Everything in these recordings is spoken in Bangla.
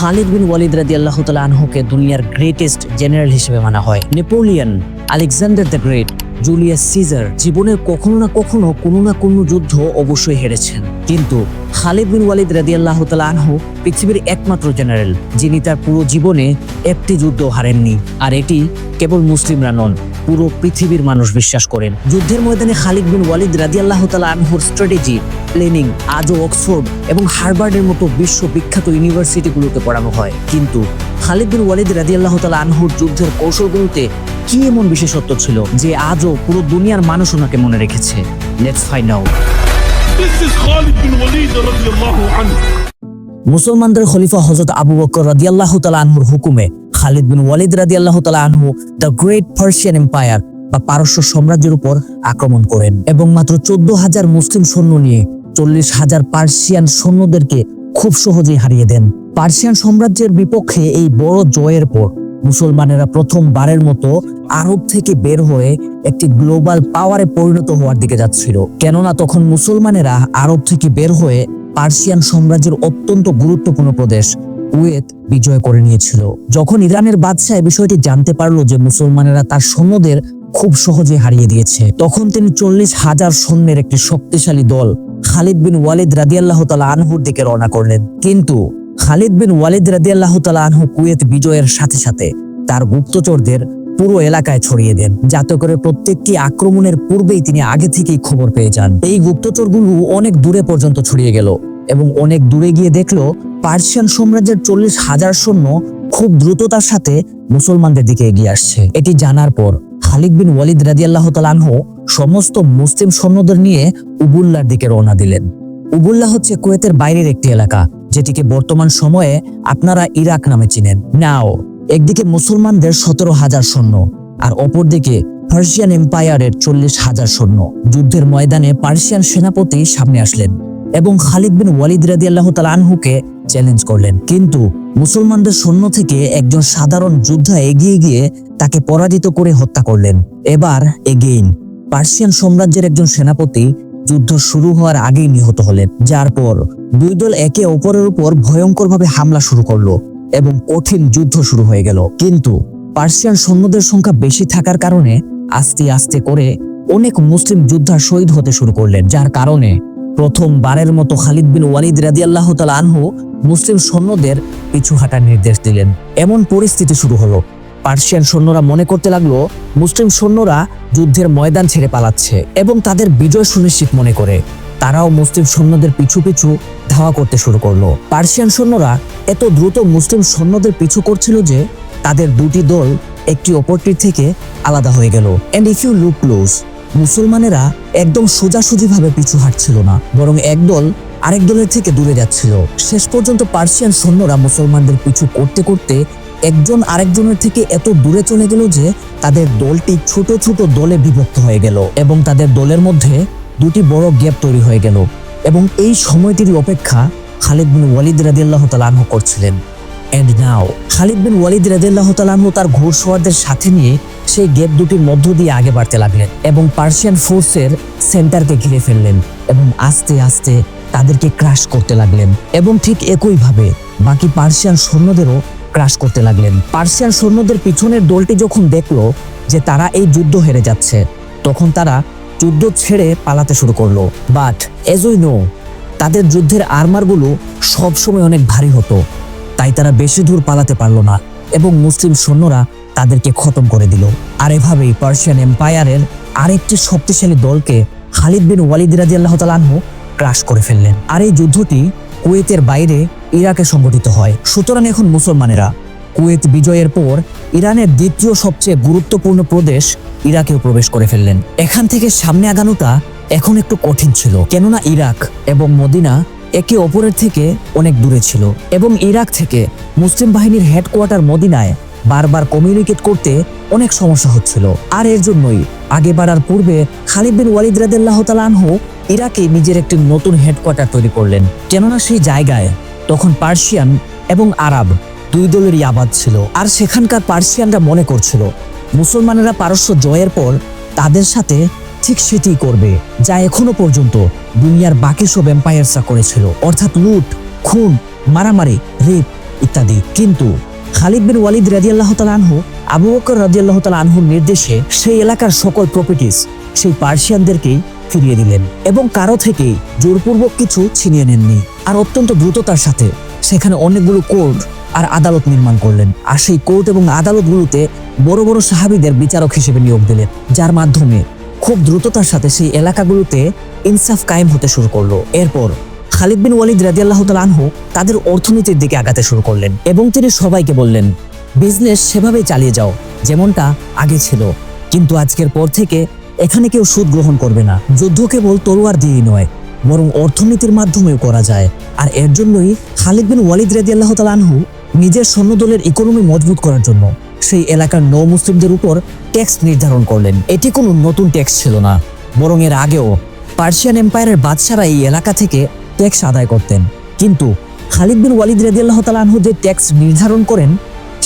খালিদ বিন ওয়ালিদ রাদি আল্লাহ তালা আনহুকে দুনিয়ার গ্রেটেস্ট জেনারেল হিসেবে মানা হয়। Napoleon, Alexander the Great, Julius Caesar জীবনের কখনো না কখনো কোনো না কোনো যুদ্ধ অবশ্যই হেরেছেন। কিন্তু খালিদ বিন ওয়ালিদ রাদি আল্লাহ আনহু পৃথিবীর একমাত্র জেনারেল যিনি তার পুরো জীবনে একটি যুদ্ধ হারেননি। আর এটি কেবল মুসলিমরা নন, পুরো পৃথিবীর মানুষ বিশ্বাস করেন। যুদ্ধের ময়দানে খালিদ বিন ওয়ালিদ রাদি আল্লাহ তালা আনহুর স্ট্র্যাটেজি প্লেনিং আজও অক্সফোর্ড এবং হার্ভার্ডের মতো বিশ্ববিখ্যাত ইউনিভার্সিটিগুলোতে পড়ানো হয়। কিন্তু খালিদ বিন ওয়ালিদ রাদি আল্লাহ তালা আনহুর যুদ্ধের কৌশলগুলোতে কি এমন বিশেষত্ব ছিল যে আজও পুরো দুনিয়ার মানুষ ওনাকে মনে রেখেছে? Let's find out This is Khalid bin Walid radiallahu anhu. মুসলমানদের খলিফা হজরত আবু বকর রাদিয়াল্লাহ তালা আনহুর হুকুমে খালিদ বিন ওয়ালিদ রাদিয়াল্লাহ তালা আনহু দ্য গ্রেট পার্সিয়ান এম্পায়ার বা পারস্য সাম্রাজ্যের উপর আক্রমণ করেন এবং মাত্র চোদ্দ হাজার মুসলিম সৈন্য নিয়ে চল্লিশ হাজার পার্সিয়ান সৈন্যদেরকে খুব সহজেই হারিয়ে দেন। পার্সিয়ান সাম্রাজ্যের বিপক্ষে এই বড় জয়ের পর মুসলমানেরা প্রথমবারের মতো আরব থেকে বের হয়ে একটি গ্লোবাল পাওয়ারে পরিণত হওয়ার দিকে যাচ্ছিল। কেননা তখন মুসলমানেরা আরব থেকে বের হয়ে পার্সিয়ান সাম্রাজ্যের অত্যন্ত গুরুত্বপূর্ণ প্রদেশ কুয়েত বিজয় করে নিয়েছিল। যখন ইরানের বাদশাহ বিষয়টি জানতে পারল যে মুসলমানেরা তার সৈন্যদের খুব সহজে হারিয়ে দিয়েছে, তখন তিনি চল্লিশ হাজার সৈন্যের একটি শক্তিশালী দল খালিদ বিন ওয়ালিদ রাদিয়াল্লাহ তালা আনহুর দিকে রওনা করলেন। কিন্তু খালিদ বিন ওয়ালিদ রাদিয়াল্লাহ তালা আনহু কুয়েত বিজয়ের সাথে সাথে তার গুপ্তচরদের পুরো এলাকায় ছড়িয়ে দেন। যাতে করে প্রত্যেকটি আক্রমণের পূর্বেই তিনি আগে থেকেই খবর পেয়ে যান। এই গুপ্তচরগুলো অনেক দূরে পর্যন্ত ছড়িয়ে গেল এবং অনেক দূরে গিয়ে দেখল পার্সিয়ান সাম্রাজ্যের চল্লিশ হাজার সৈন্য খুব দ্রুততার সাথে মুসলমানদের দিকে এগিয়ে আসছে। এটি জানার পর খালিদ বিন ওয়ালিদ রাদিয়াল্লাহ তালানহ সমস্ত মুসলিম সৈন্যদের নিয়ে উবুল্লার দিকে রওনা দিলেন। উবুল্লা হচ্ছে কুয়েতের বাইরের একটি এলাকা, যেটিকে বর্তমান সময়ে আপনারা ইরাক নামে চিনেন। নাও, একদিকে মুসলমানদের সতেরো হাজার সৈন্য, আর অপরদিকে পার্সিয়ান এম্পায়ারের চল্লিশ হাজার সৈন্য। যুদ্ধের ময়দানে পার্সিয়ান সেনাপতি সামনে আসলেন এবং খালিদ বিন ওয়ালিদ রাদি আল্লাহ আনহুকে চ্যালেঞ্জ করলেন। কিন্তু মুসলমানদের সৈন্য থেকে একজন সাধারণ যোদ্ধা এগিয়ে গিয়ে তাকে পরাজিত করে হত্যা করলেন। এবার এগেইন পার্সিয়ান সাম্রাজ্যের একজন সেনাপতি যুদ্ধ শুরু হওয়ার আগেই নিহত হলেন, যার পর দুই দল একে অপরের উপর ভয়ঙ্করভাবে হামলা শুরু করল এবং কঠিন যুদ্ধ শুরু হয়ে গেল। কিন্তু পার্সিয়ান সৈন্যদের সংখ্যা বেশি থাকার কারণে আস্তে আস্তে করে অনেক মুসলিম যোদ্ধা শহীদ হতে শুরু করলেন, যার কারণে প্রথমবারের মতো খালিদ বিন ওয়ালিদ রাদিয়াল্লাহ তাআলা আনহু মুসলিম সৈন্যদের পিছু হাঁটার নির্দেশ দিলেন। এমন পরিস্থিতি শুরু হলো। পার্সিয়ান সৈন্যরা মনে করতে লাগল, মুসলিম সৈন্যরা যুদ্ধের ময়দান ছেড়ে পালাচ্ছে এবং তাদের বিজয় সুনিশ্চিত মনে করে। তারাও মুসলিম সৈন্যদের পিছু পিছু ধাওয়া করতে শুরু করল। পার্সিয়ান সৈন্যরা এত দ্রুত মুসলিম সৈন্যদের পিছু করছিল যে, তাদের দুটি দল একটি অপরটির থেকে আলাদা হয়ে গেল। And if you look close মুসলমানেরা একদম সোজাসুজিভাবে পিছু হাঁটছিল না, বরং একদল আরেক দলের থেকে দূরে যাচ্ছিল। শেষ পর্যন্ত পার্সিয়ান সৈন্যরা মুসলমানদের পিছু করতে করতে একজন আরেকজনের থেকে এত দূরে চলে গেল যে তাদের দলটি ছোট ছোট দলে বিভক্ত হয়ে গেল এবং তাদের দলের মধ্যে দুটি বড় গ্যাপ তৈরি হয়ে গেল এবং এই সময়টির অপেক্ষা খালিদ বিন ওয়ালিদ রাদিয়াল্লাহ তাআলা আনহু করছিলেন। এন্ড নাও খালিদ বিন ওয়ালিদ রাদিয়াল্লাহু তাআলা আনহু তার ঘোড়সওয়ারদের সাথে নিয়ে সেই গেট দুটির মধ্য দিয়ে আগে বাড়তে লাগলেন এবং পার্সিয়ান ফোর্সের সেন্টারকে ঘিরে ফেললেন এবং আস্তে আস্তে তাদেরকে ক্রাশ করতে লাগলেন। এবং ঠিক একইভাবে বাকি পার্সিয়ান সৈন্যদেরও ক্রাশ করতে লাগলেন। পার্সিয়ান সৈন্যদের পিছনের দলটি যখন দেখল যে তারা এই যুদ্ধ হেরে যাচ্ছে, তখন তারা যুদ্ধ ছেড়ে পালাতে শুরু করল। বাট এজ উই নো তাদের যুদ্ধের আর্মারগুলো সবসময় অনেক ভারী হতো, তাই তারা বেশি দূর পালাতে পারল না এবং মুসলিম সৈন্যরা তাদেরকে খতম করে দিল। আর এভাবেই পার্সিয়ান এম্পায়ারের আরেকটি শক্তিশালী দলকে খালিদ বিন ওয়ালিদ রাজি আল্লাহ তালাহু ক্রাশ করে ফেললেন। আর এই যুদ্ধটি কুয়েতের বাইরে ইরাকে সংগঠিত হয়। সুতরাং এখন মুসলমানেরা কুয়েত বিজয়ের পর ইরানের দ্বিতীয় সবচেয়ে গুরুত্বপূর্ণ প্রদেশ ইরাকেও প্রবেশ করে ফেললেন। এখান থেকে সামনে আগানোটা এখন একটু কঠিন ছিল, কেননা ইরাক এবং মদিনা একে অপরের থেকে অনেক দূরে ছিল এবং ইরাক থেকে মুসলিম বাহিনীর হেডকোয়ার্টার মদিনায় বারবার কমিউনিকেট করতে অনেক সমস্যা হচ্ছিল। আর এর জন্যই আগে বাড়ার পূর্বে খালিদ বিন ওয়ালিদ রাদিয়াল্লাহু তাআলা আনহু ইরাকে নিজের একটি নতুন হেডকোয়ার্টার তৈরি করলেন, কেননা সেই জায়গায় তখন পার্সিয়ান এবং আরব দুই দলেরই আবাদ ছিল। আর সেখানকার পার্সিয়ানরা মনে করছিল, মুসলমানেরা পারস্য জয়ের পর তাদের সাথে ঠিক সেটিই করবে, যা এখনও পর্যন্ত দুনিয়ার বাকি সব এম্পায়ার্সরা করেছিল। অর্থাৎ লুট, খুন, মারামারি, রেপ ইত্যাদি। কিন্তু খালিদ বিন ওয়ালিদ রাদিয়াল্লাহু তাআলা আনহু, আবু বকর রাদিয়াল্লাহু তাআলা আনহুর নির্দেশে সেই এলাকার সকল প্রপার্টিজ সেই পার্সিয়ানদেরকেই ফিরিয়ে দিলেন এবং কারও থেকেই জোরপূর্বক কিছু ছিনিয়ে নেননি। আর অত্যন্ত দ্রুততার সাথে সেখানে অনেকগুলো কোর্ট আর আদালত নির্মাণ করলেন। আর সেই কোর্ট এবং আদালতগুলোতে বড় বড় সাহাবীদের বিচারক হিসেবে নিয়োগ দিলেন, যার মাধ্যমে খুব দ্রুততার সাথে সেই এলাকাগুলোতে ইনসাফ কায়েম হতে শুরু করল। এরপর খালিদ বিন ওয়ালিদ রাদিয়াল্লাহু তাআলা আনহু তাদের অর্থনীতির দিকে আগাতে শুরু করলেন এবং তিনি সবাইকে বললেন, বিজনেস সেভাবেই চালিয়ে যাও, যেমনটা আগে ছিল। কিন্তু আজকের পর থেকে এখানে কেউ সুদ গ্রহণ করবে না। যুদ্ধ কেবল তলোয়ার দিয়েই নয়, বরং অর্থনীতির মাধ্যমেও করা যায়। আর এর জন্যই খালিদ বিন ওয়ালিদ রাদিয়াল্লাহু তাআলা আনহু নিজের সৈন্যদলের ইকোনমি মজবুত করার জন্য সেই এলাকার নৌ মুসলিমদের উপর ট্যাক্স নির্ধারণ করলেন। এটি কোনো নতুন ট্যাক্স ছিল না, বরং এর আগেও পার্সিয়ান এম্পায়ারের বাদশারা এই এলাকা থেকে ট্যাক্স আদায় করতেন। কিন্তু খালিদ বিন ওয়ালিদ রাদিয়াল্লাহু তাআলা আনহু যে ট্যাক্স নির্ধারণ করেন,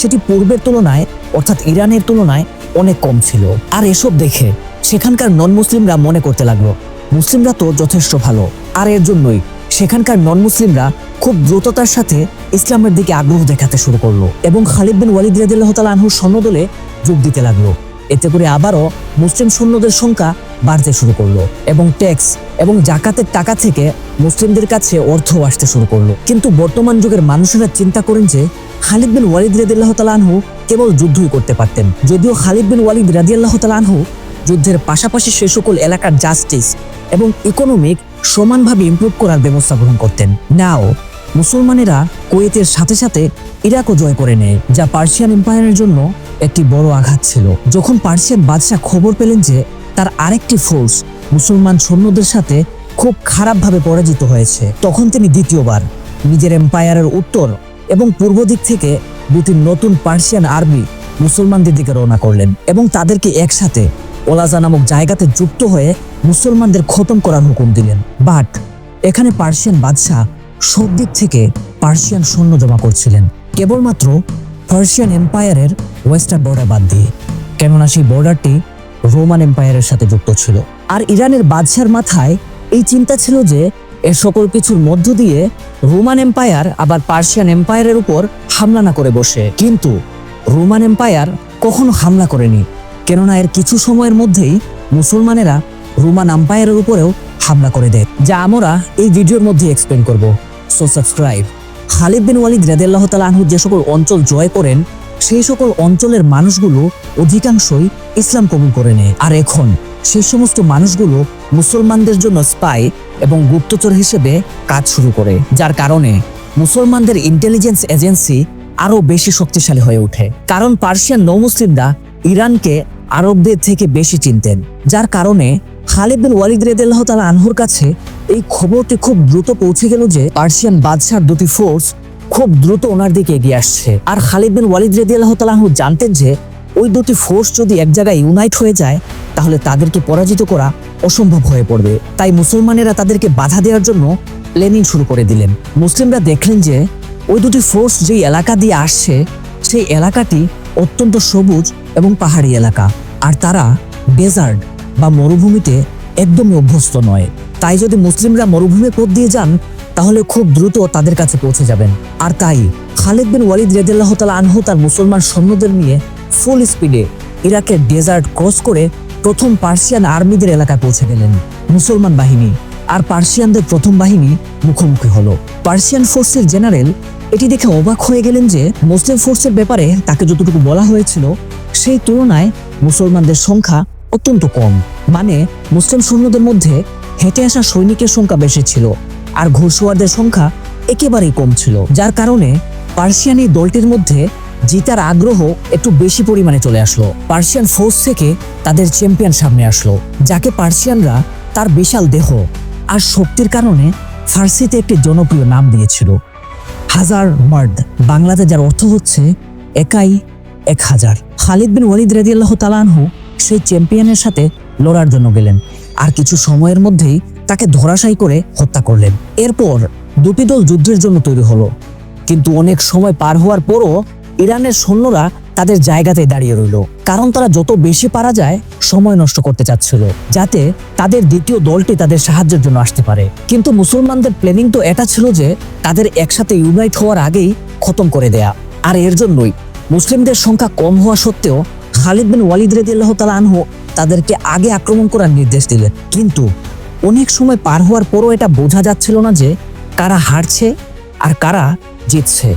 সেটি পূর্বের তুলনায়, অর্থাৎ ইরানের তুলনায় অনেক কম ছিল। আর এসব দেখে সেখানকার নন মুসলিমরা মনে করতে লাগল মুসলিমরা তো যথেষ্ট ভালো, আর এর জন্যই সেখানকার নন মুসলিমরা খুব দ্রুততার সাথে ইসলামের দিকে আগ্রহ দেখাতে শুরু করল এবং খালিদ বিন ওয়ালিদ রাদিয়াল্লাহু তাআলা আনহুর সৈন্যদলে যোগ দিতে লাগল। এতে করে আবারও মুসলিম সৈন্যদের সংখ্যা বাড়তে শুরু করল এবং ট্যাক্স এবং জাকাতের টাকা থেকে মুসলিমদের কাছে অর্থ আসতে শুরু করল। কিন্তু বর্তমান যুগের মানুষেরা চিন্তা করেন যে খালিদ বিন ওয়ালিদ রাদিয়াল্লাহু তাআলা আনহু কেবল যুদ্ধই করতে পারতেন। যদিও খালিদ বিন ওয়ালিদ রাদিয়াল্লাহু তাআলা আনহু যুদ্ধের পাশাপাশি সে সকল এলাকার জাস্টিস এবং ইকোনমিক সমানভাবে ইমপ্রুভ করার ব্যবস্থা গ্রহণ করতেন। নাও মুসলমানেরা কুয়েতের সাথে সাথে ইরাকও জয় করে নেয়, যা পার্সিয়ান এম্পায়ারের জন্য একটি বড় আঘাত ছিল। যখন পার্সিয়ান বাদশাহ খবর পেলেন যে তার আরেকটি ফোর্স মুসলমান সৈন্যদের সাথে খুব খারাপভাবে পরাজিত হয়েছে, তখন তিনি দ্বিতীয়বার নিজের এম্পায়ারের উত্তর এবং পূর্ব দিক থেকে দুটি নতুন পার্সিয়ান আর্মি মুসলমানদের দিকে রওনা করলেন এবং তাদেরকে একসাথে ওলাজা নামক জায়গাতে যুক্ত হয়ে মুসলমানদের খতম করার হুকুম দিলেন। বাট এখানে পার্সিয়ান বাদশাহ সব দিক থেকে পার্সিয়ান সৈন্য জমা করছিলেন। কেবলমাত্র পার্সিয়ান এম্পায়ারের ওয়েস্টার্ন বর্ডার বাদ দিয়ে, কেননা সেই বর্ডারটি রোমান এম্পায়ারের সাথে যুক্ত ছিল। আর ইরানের বাদশার মাথায় এই চিন্তা ছিল যে এ সকল কিছুর মধ্য দিয়ে রোমান এম্পায়ার আবার পার্সিয়ান এম্পায়ারের উপর হামলা না করে বসে। কিন্তু রোমান এম্পায়ার কখনো হামলা করেনি। কেননা এর কিছু সময়ের মধ্যেই মুসলমানেরা রোমান আম্পায়ারের উপরেও হামলা করে দেয়, যা আমরা এই ভিডিওর মধ্যে এক্সপ্লেন করব। সো সাবস্ক্রাইব খালিদ বিন ওয়ালিদ রাদিয়াল্লাহু তাআলা আনহু যে সকল অঞ্চল জয় করেন, সেই সকল অঞ্চলের মানুষগুলো অধিকাংশই ইসলাম কবুল করে নেয়। আর এখন সেই সমস্ত মানুষগুলো মুসলমানদের জন্য স্পাই এবং গুপ্তচর হিসেবে কাজ শুরু করে, যার কারণে মুসলমানদের ইন্টেলিজেন্স এজেন্সি আরও বেশি শক্তিশালী হয়ে ওঠে। কারণ পার্সিয়ান নৌ মুসলিমরা ইরানকে আরবদের থেকে বেশি চিনতেন, যার কারণে খালিদ বিন ওয়ালিদ রেদাল্লাহ তালা আনহুর কাছে এই খবরটি খুব দ্রুত পৌঁছে গেল যে পার্সিয়ান বাদশার দুটি ফোর্স খুব দ্রুত ওনার দিকে এগিয়ে আসছে। আর খালিদ বিন ওয়ালিদ রেদিয়াল্লাহ তালাহু জানতেন যে ওই দুটি ফোর্স যদি এক জায়গায় ইউনাইট হয়ে যায়, তাহলে তাদেরকে পরাজিত করা অসম্ভব হয়ে পড়বে। তাই মুসলমানেরা তাদেরকে বাধা দেওয়ার জন্য প্ল্যানিং শুরু করে দিলেন। মুসলিমরা দেখলেন যে ওই দুটি ফোর্স যেই এলাকা দিয়ে আসছে, সেই এলাকাটি অত্যন্ত সবুজ এবং পাহাড়ি এলাকা। আর তারা ডেজার্ট বা মরুভূমিতে একদমই অভ্যস্ত নয়। তাই যদি মুসলিমরা মরুভূমির পথ দিয়ে যান, তাহলে খুব দ্রুত তাদের কাছে পৌঁছে যাবেন। আর তাই খালিদ বিন ওয়ালিদ রেদিল্লাহ তালা আনহু তার মুসলমান সৈন্যদের নিয়ে ফুল স্পিডে ইরাকের ডেজার্ট ক্রস করে প্রথম পার্সিয়ান আর্মিদের এলাকায় পৌঁছে গেলেন মুসলমান বাহিনী। আর পার্সিয়ানদের প্রথম বাহিনী মুখোমুখি হলো। পার্সিয়ান ফোর্সের জেনারেল এটি দেখে অবাক হয়ে গেলেন যে মুসলিম ফোর্সের ব্যাপারে তাকে যতটুকু বলা হয়েছিল, সেই তুলনায় মুসলমানদের সংখ্যা অত্যন্ত কম। মানে মুসলিম সৈন্যদের মধ্যে হেঁটে আসা সৈনিকের সংখ্যা বেশি ছিল, আর ঘোড়সওয়ারদের সংখ্যা একেবারেই কম ছিল, যার কারণে পার্সিয়ান এই দলটির মধ্যে জিতার আগ্রহ একটু বেশি পরিমাণে চলে আসলো। পার্সিয়ান ফোর্স থেকে তাদের চ্যাম্পিয়ন সামনে আসলো, যাকে পার্সিয়ানরা তার বিশাল দেহ আর শক্তির কারণে ফার্সিতে একটি জনপ্রিয় নাম দিয়েছিল। হাজার মার্দ। বাংলাতে যার অর্থ হচ্ছে একাই এক হাজার। খালিদ বিন ওয়ালিদ রেদিয়াল্লাহ তালানহু সেই চ্যাম্পিয়নের সাথে লড়ার জন্য গেলেন। আর কিছু সময়ের মধ্যেই তাকে ধরাশায়ী করে হত্যা করলেন। এরপর দুটি দল যুদ্ধের জন্য তৈরি হলো। কিন্তু অনেক সময় পার হওয়ার পরও ইরানের সৈন্যরা তাদের জায়গাতে দাঁড়িয়ে রইল। কারণ তারা যত বেশি পারা যায়, সময় নষ্ট করতে চাচ্ছিল, যাতে তাদের দ্বিতীয় দলটি তাদের সাহায্যের জন্য আসতে পারে। কিন্তু মুসলমানদের প্ল্যানিং তো এটা ছিল যে, তাদের একসাথে ইউনাইট হওয়ার আগেই খতম করে দেয়া। আর এর জন্যই মুসলিমদের সংখ্যা কম হওয়া সত্ত্বেও খালিদ বিন ওয়ালিদ রেদিয়াল্লাহ তালা আনহু তাদেরকে আগে আক্রমণ করার নির্দেশ দিলেন। কিন্তু অনেক সময় পার হওয়ার পরও এটা বোঝা যাচ্ছিল না যে, কারা হারছে আর কারা জিতছে।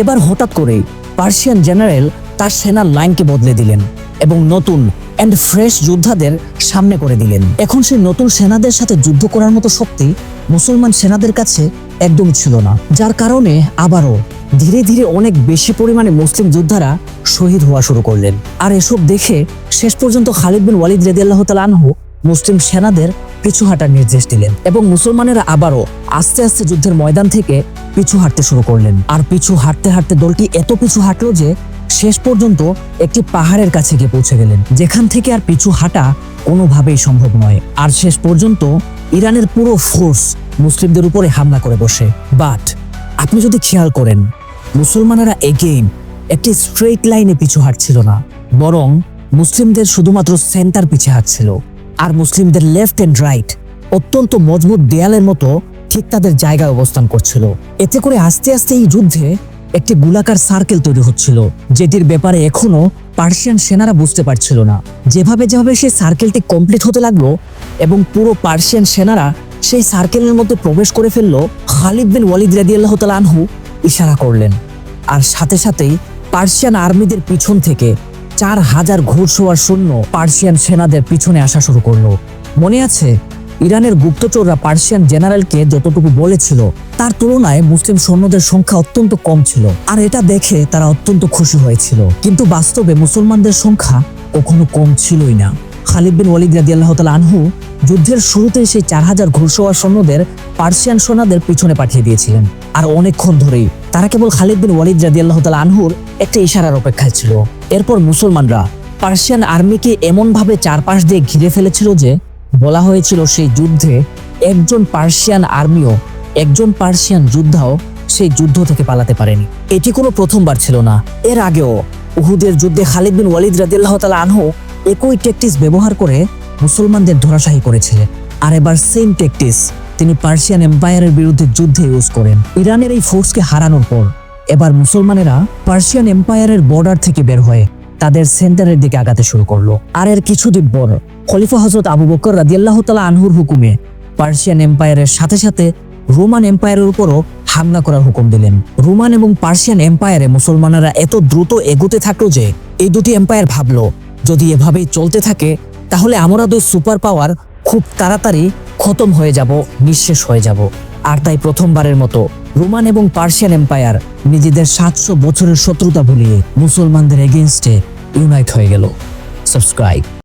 এবার হঠাৎ করেই পার্সিয়ান জেনারেল তার সেনার লাইনকে বদলে দিলেন এবং নতুন অ্যান্ড ফ্রেশ যোদ্ধাদের সামনে করে দিলেন। এখন সেই নতুন সেনাদের সাথে যুদ্ধ করার মতো শক্তি মুসলমান সেনাদের কাছে একদম ছিল না। যার কারণে আবারও ধীরে ধীরে অনেক বেশি পরিমাণে মুসলিম যোদ্ধারা শহীদ হওয়া শুরু করলেন। আর এসব দেখে শেষ পর্যন্ত খালিদ বিন ওয়ালিদ রেদিয়াল্লাহ তাল আনহু মুসলিম সেনাদের পিছু হাঁটার নির্দেশ দিলেন এবং মুসলমানেরা আবারও আস্তে আস্তে যুদ্ধের ময়দান থেকে পিছু হাঁটতে শুরু করলেন। আর পিছু হাঁটতে হাঁটতে দলটি এত পিছু হাঁটলো যে শেষ পর্যন্ত একটি পাহাড়ের কাছে গিয়ে পৌঁছে গেলেন। যেখান থেকে আর পিছু হাঁটা কোনোভাবেই সম্ভব নয়। আর শেষ পর্যন্ত ইরানের পুরো ফোর্স মুসলিমদের উপরে হামলা করে বসে। বাট আপনি যদি খেয়াল করেন, মুসলমানেরা এগেইন একটি স্ট্রেট লাইনে পিছু হাঁটছিল না, বরং মুসলিমদের শুধুমাত্র সেন্টার পিছে হাঁটছিল। আর মুসলিমদের লেফট এন্ড রাইট অত্যন্ত মজবুত দেয়ালের মতো ঠিক তাদের জায়গায় অবস্থান করছিল। এতে করে আস্তে আস্তে এই যুদ্ধে একটি গোলাকার সার্কেল তৈরি হচ্ছিল, যেটির ব্যাপারে এখনও পার্সিয়ান সেনারা বুঝতে পারছিল না। যেভাবে যেভাবে সেই সার্কেলটি কমপ্লিট হতে লাগল এবং পুরো পার্সিয়ান সেনারা সেই সার্কেলের মধ্যে প্রবেশ করে ফেলল, খালিদ বিন ওয়ালিদ রাদিয়াল্লাহু তাআলা আনহু ইশারা করলেন। আর সাথে সাথেই পার্সিয়ান আর্মিদের পিছন থেকে চার হাজার ঘোড়সওয়ার সৈন্য পার্সিয়ান সেনাদের পিছনে আসা শুরু করল। মনে আছে ইরানের গুপ্তচররা পার্সিয়ান জেনারেলকে যতটুকু বলেছিল, তার তুলনায় মুসলিম সৈন্যদের সংখ্যা অত্যন্ত কম ছিল। আর এটা দেখে তারা অত্যন্ত খুশি হয়েছিল। কিন্তু বাস্তবে মুসলমানদের সংখ্যা কখনো কম ছিলই না। খালিদ বিন ওয়ালিদ রাদিয়াল্লাহু তাআলা আনহু যুদ্ধের শুরুতেই সেই চার হাজার ঘোড়সওয়ার সৈন্যদের পার্সিয়ান সেনাদের পিছনে পাঠিয়ে দিয়েছিলেন। আর অনেকক্ষণ ধরেই তারা কেবল খালিদ বিন ওয়ালিদ রাদিয়াল্লাহু তাআলা আনহুর একটা ইশারার অপেক্ষায় ছিল। এরপর মুসলমানরা পার্সিয়ান আর্মিকে এমনভাবে চারপাশ দিয়ে ঘিরে ফেলেছিল যে বলা হয়েছিল সেই যুদ্ধে একজন পার্সিয়ান আর্মিও একজন পার্সিয়ান যোদ্ধাও সেই যুদ্ধ থেকে পালাতে পারেনি। এটি কোনো প্রথমবার ছিল না। এর আগেও উহুদের যুদ্ধে খালিদ বিন ওয়ালিদ রাদিয়াল্লাহু তাআলা আনহু একই ট্যাকটিস ব্যবহার করে মুসলমানদের ধরাশায়ী করেছিলেন। আর এবার সেম ট্যাকটিস তিনি পার্সিয়ান এম্পায়ারের বিরুদ্ধে যুদ্ধে ইউজ করেন। ইরানের এই ফোর্সকে হারানোর পর এবার মুসলমানেরা পার্সিয়ান এম্পায়ারের বর্ডার থেকে বের হয়ে তাদের সেন্টারের দিকে আগাতে শুরু করল। আর এর কিছুদিন পর খলিফা হজরত আবু বকর রাদিয়াল্লাহু তাআলা আনহুর হুকুমে পার্সিয়ান এম্পায়ারের সাথে সাথে রোমান এম্পায়ারের উপরও হামলা করার হুকুম দিলেন। রোমান এবং পার্সিয়ান এম্পায়ারে মুসলমানেরা এত দ্রুত এগোতে থাকল যে এই দুটি এম্পায়ার ভাবলো, যদি এভাবেই চলতে থাকে, তাহলে আমরা দুই সুপার পাওয়ার খুব তাড়াতাড়ি খতম হয়ে যাব, নিঃশেষ হয়ে যাব। আর তাই প্রথমবারের মতো রোমান এবং পার্সিয়ান এম্পায়ার নিজেদের সাতশো বছরের শত্রুতা ভুলিয়ে মুসলমানদের এগেনস্টে ইউনাইট হয়ে গেল। সাবস্ক্রাইব।